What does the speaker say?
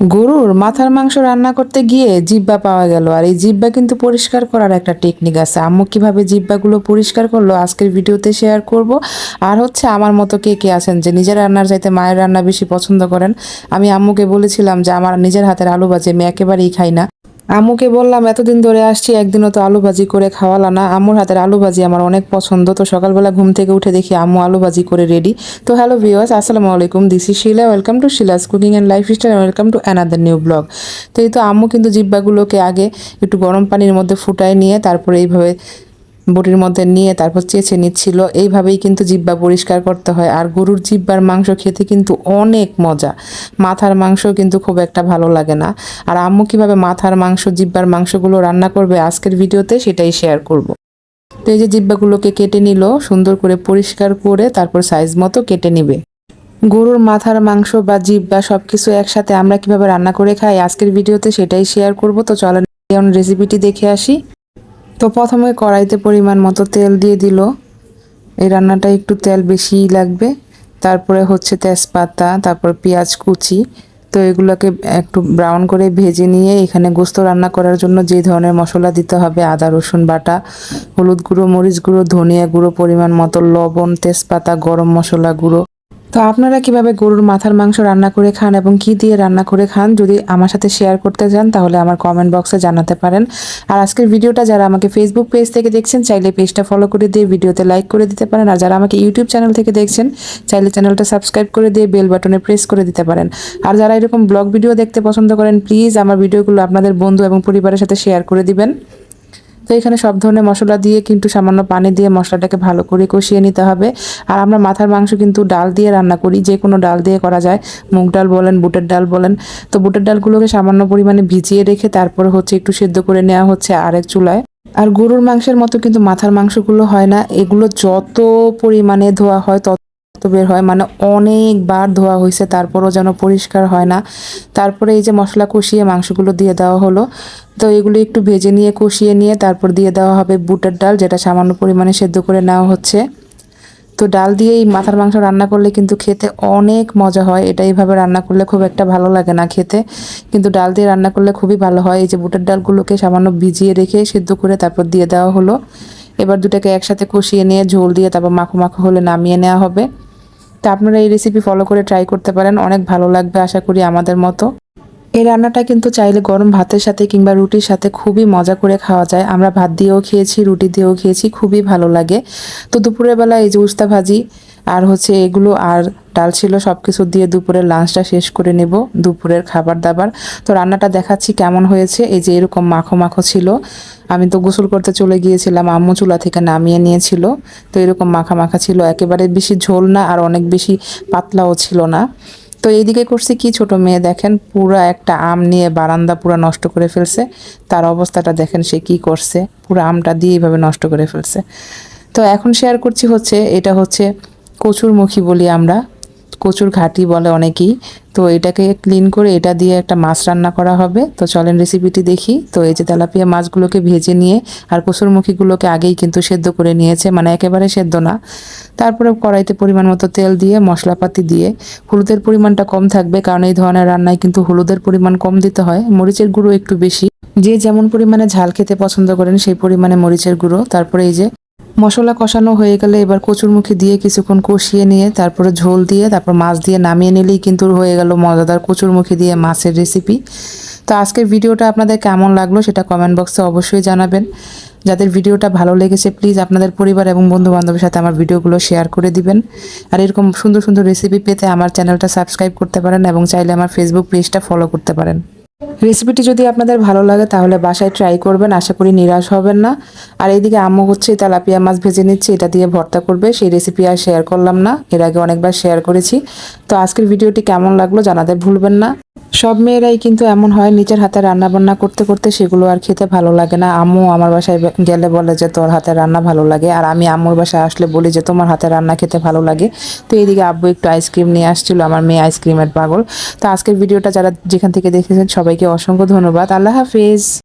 গরুর মাথার মাংস রান্না করতে গিয়ে জিব্বা পাওয়া গেল, আর এই জিব্বা কিন্তু পরিষ্কার করার একটা টেকনিক আছে। আম্মু কীভাবে জিব্বাগুলো পরিষ্কার করল আজকের ভিডিওতে শেয়ার করব। আর হচ্ছে আমার মতো কে কে আছেন যে নিজের রান্নার চাইতে মায়ের রান্না বেশি পছন্দ করেন? আমি আম্মুকে বলেছিলাম যে আমার নিজের হাতের আলু ভাজি, আমি একেবারেই খাই না। আম্মুকে বললাম, এতদিন ধরে আসছি, একদিনও তো আলু ভাজি করে খাওয়ালা না। আম্মুর হাতের আলু ভাজি আমার অনেক পছন্দ। তো সকালবেলা ঘুম থেকে উঠে দেখি আম্মু আলু ভাজি করে রেডি তো হ্যালো ভিওয়ার্স আসসালামু আলাইকুম। This is Shila welcome to Shila's cooking and lifestyle welcome to another new blog তো এই তো আম্মু কিন্তু জিব্বাগুলোকে আগে একটু গরম পানির মধ্যে ফুটায় নিয়ে, তারপরে এইভাবে বটির মধ্যে নিয়ে তারপর চেঁচে নিচ্ছিল। এইভাবেই কিন্তু জিব্বা পরিষ্কার করতে হয়। আর গরুর জিব্বার মাংস খেতে কিন্তু অনেক মজা। মাথার মাংস কিন্তু খুব একটা ভালো লাগে না। আর আম্মু কীভাবে মাথার মাংস জিব্বার মাংসগুলো রান্না করবে আজকের ভিডিওতে সেটাই শেয়ার করব। তো এই যে জিব্বাগুলোকে কেটে নিল, সুন্দর করে পরিষ্কার করে তারপর সাইজ মতো কেটে নিবে। গরুর মাথার মাংস বা জিব্বা সব কিছু একসাথে আমরা কীভাবে রান্না করে খাই আজকের ভিডিওতে সেটাই শেয়ার করব। তো চলেন রেসিপিটি দেখে আসি। তো প্রথমে কড়াইতে পরিমাণ মতো তেল দিয়ে দিল। এই রান্নাটা একটু তেল বেশিই লাগবে। তারপরে হচ্ছে তেজপাতা, তারপর পেঁয়াজ কুচি। তো এগুলোকে একটু ব্রাউন করে ভেজে নিয়ে এখানে গোস্ত রান্না করার জন্য যে ধরনের মশলা দিতে হবে, আদা, রসুন বাটা, হলুদ গুঁড়ো, মরিচ গুঁড়ো, ধনিয়া গুঁড়ো পরিমাণ মতো, লবণ, তেজপাতা, গরম মশলা গুঁড়ো তো আপনারা কীভাবে গরুর মাথার মাংস রান্না করে খান এবং কি দিয়ে রান্না করে খান, যদি আমার সাথে শেয়ার করতে চান তাহলে আমার কমেন্ট বক্সে জানাতে পারেন। আর আজকের ভিডিওটা যারা আমাকে ফেসবুক পেজ থেকে দেখছেন, চাইলে পেজটা ফলো করে দিয়ে ভিডিওতে লাইক করে দিতে পারেন। আর যারা আমাকে ইউটিউব চ্যানেল থেকে দেখছেন, চাইলে চ্যানেলটা সাবস্ক্রাইব করে দিয়ে বেল বাটনে প্রেস করে দিতে পারেন। আর যারা এরকম ব্লগ ভিডিও দেখতে পছন্দ করেন প্লিজ আমার ভিডিওগুলো আপনাদের বন্ধু এবং পরিবারের সাথে শেয়ার করে দিবেন। তো এখানে সব ধরনের মশলা দিয়ে কিন্তু সামান্য পানি দিয়ে মশলাটাকে ভালো করে কষিয়ে নিতে হবে। আর আমরা মাথার মাংস কিন্তু ডাল দিয়ে রান্না করি, যে কোনো ডাল দিয়ে করা যায়। মুগ ডাল বলেন, বুটের ডাল বলেন। তো বুটের ডালগুলোকে সামান্য পরিমাণে ভিজিয়ে রেখে তারপরে হচ্ছে একটু সেদ্ধ করে নেওয়া হচ্ছে আরেক চুলায়। আর গরুর মাংসের মতো কিন্তু মাথার মাংসগুলো হয় না। এগুলো যত পরিমাণে ধোয়া হয় তত তো বের হয় মানে অনেকবার ধোয়া হয়েছে তারপরও যেন পরিষ্কার হয় না। তারপরে এই যে মশলা কষিয়ে মাংসগুলো দিয়ে দেওয়া হলো, তো এগুলো একটু ভেজে নিয়ে, কষিয়ে নিয়ে তারপর দিয়ে দেওয়া হবে বুটের ডাল, যেটা সামান্য পরিমাণে সেদ্ধ করে নেওয়া হচ্ছে। তো ডাল দিয়ে এই মাথার মাংস রান্না করলে কিন্তু খেতে অনেক মজা হয়, এটা এইভাবে রান্না করলে খুব একটা ভালো লাগে না খেতে। কিন্তু ডাল দিয়ে রান্না করলে খুবই ভালো হয়, এই যে বুটের ডালগুলোকে সামান্য ভিজিয়ে রেখে সেদ্ধ করে তারপর দিয়ে দেওয়া হলো। এবার দুটাকে একসাথে কষিয়ে নিয়ে ঝোল দিয়ে তারপর মাখো মাখো হলে নামিয়ে নেওয়া হবে। তা আপনারা এই রেসিপি ফলো করে ট্রাই করতে পারেন, অনেক ভালো লাগবে আশা করি আমাদের মতো। এই রান্নাটা কিন্তু চাইলে গরম ভাতের সাথে কিংবা রুটির সাথে খুবই মজা করে খাওয়া যায়। আমরা ভাত দিয়েও খেয়েছি, রুটি দিয়েও খেয়েছি, খুবই ভালো লাগে। তো দুপুরের বেলা এই যে উস্তা ভাজি আর হচ্ছে এগুলো আর ডাল ছিল সব কিছু দিয়ে দুপুরের লাঞ্চটা শেষ করে নেব, দুপুরের খাবার দাবার তো রান্নাটা দেখাচ্ছি কেমন হয়েছে, এই যে এরকম মাখো মাখো ছিল। আমি তো গোসল করতে চলে গিয়েছিলাম, আম্মু চুলা থেকে নামিয়ে নিয়েছিল। তো এরকম মাখা মাখা ছিল, একেবারে বেশি ঝোল না আর অনেক বেশি পাতলাও ছিল না। তো এইদিকে করছে কি, ছোট মেয়ে দেখেন পুরা একটা আম নিয়ে বারান্দা পুরা নষ্ট করে ফেলছে। তার অবস্থাটা দেখেন সে কি করছে, পুরো আমটা দিয়ে এইভাবে নষ্ট করে ফেলছে। তো এখন শেয়ার করছি হচ্ছে, এটা হচ্ছে কচুরমুখী বলি আমরা, কচুর ঘাটি বলে অনেকেই। তো এটাকে ক্লিন করে এটা দিয়ে একটা মাছ রান্না করা হবে। তো চলেন রেসিপিটি দেখি। তো এই যে তেলাপিয়া মাছগুলোকে ভেজে নিয়ে আর কচুরমুখীগুলোকে আগেই কিন্তু সেদ্ধ করে নিয়েছে মানে একেবারে সেদ্ধ না। তারপরে কড়াইতে পরিমাণ মতো তেল দিয়ে, মশলাপাতি দিয়ে, হলুদের পরিমাণটা কম থাকবে, কারণ এই ধরনের রান্নায় কিন্তু হলুদের পরিমাণ কম দিতে হয়। মরিচের গুঁড়ো একটু বেশি। যে যেমন পরিমাণে ঝাল খেতে পছন্দ করেন, সেই পরিমাণে মরিচের গুঁড়ো। তারপরে এই যে মশলা কষানো হয়ে গেলে এবার কচুরমুখী দিয়ে কিছুক্ষণ কষিয়ে নিয়ে তারপরে ঝোল দিয়ে, তারপর মাছ দিয়ে নামিয়ে নিলেই কিন্তু হয়ে গেল মজাদার কচুরমুখী দিয়ে মাছের রেসিপি তো আজকের ভিডিওটা আপনাদের কেমন লাগল সেটা কমেন্ট বক্সে অবশ্যই জানাবেন। যাদের ভিডিওটা ভালো লেগেছে প্লিজ আপনাদের পরিবার এবং বন্ধু বান্ধবের সাথে আমার ভিডিওগুলো শেয়ার করে দিবেন। আর এরকম সুন্দর সুন্দর রেসিপি পেতে আমার চ্যানেলটা সাবস্ক্রাইব করতে পারেন এবং চাইলে আমার ফেসবুক পেজটা ফলো করতে পারেন। রেসিপিটি যদি আপনাদের ভালো লাগে, তাহলে বাসায় ট্রাই করবেন। আশা করি নিরাশ হবেন না। আর এইদিকে আম্মু হচ্ছে তেলাপিয়া মাছ ভেজে নিচ্ছে, এটা দিয়ে ভর্তা করবে। সেই রেসিপি আর শেয়ার করলাম না, এর আগে অনেকবার শেয়ার করেছি। তো আজকের ভিডিওটি কেমন লাগল জানাতে ভুলবেন না। সব মেয়েরাই কিন্তু এমন হয়, নিজের হাতে রান্না বান্না করতে করতে সেগুলো আর খেতে ভালো লাগে না। আম্মু আমার বাসায় গেলে বলে যে, তোর হাতে রান্না ভালো লাগে। আর আমি আম্মুর বাসায় আসলে বলি যে, তোমার হাতে রান্না খেতে ভালো লাগে। তো এইদিকে আব্বু একটু আইসক্রিম নিয়ে আসছিল, আমার মেয়ে আইসক্রিমের পাগল। তো আজকের ভিডিওটা যারা যেখান থেকে দেখেছেন, সবাইকে অসংখ্য ধন্যবাদ। আল্লাহ হাফিজ।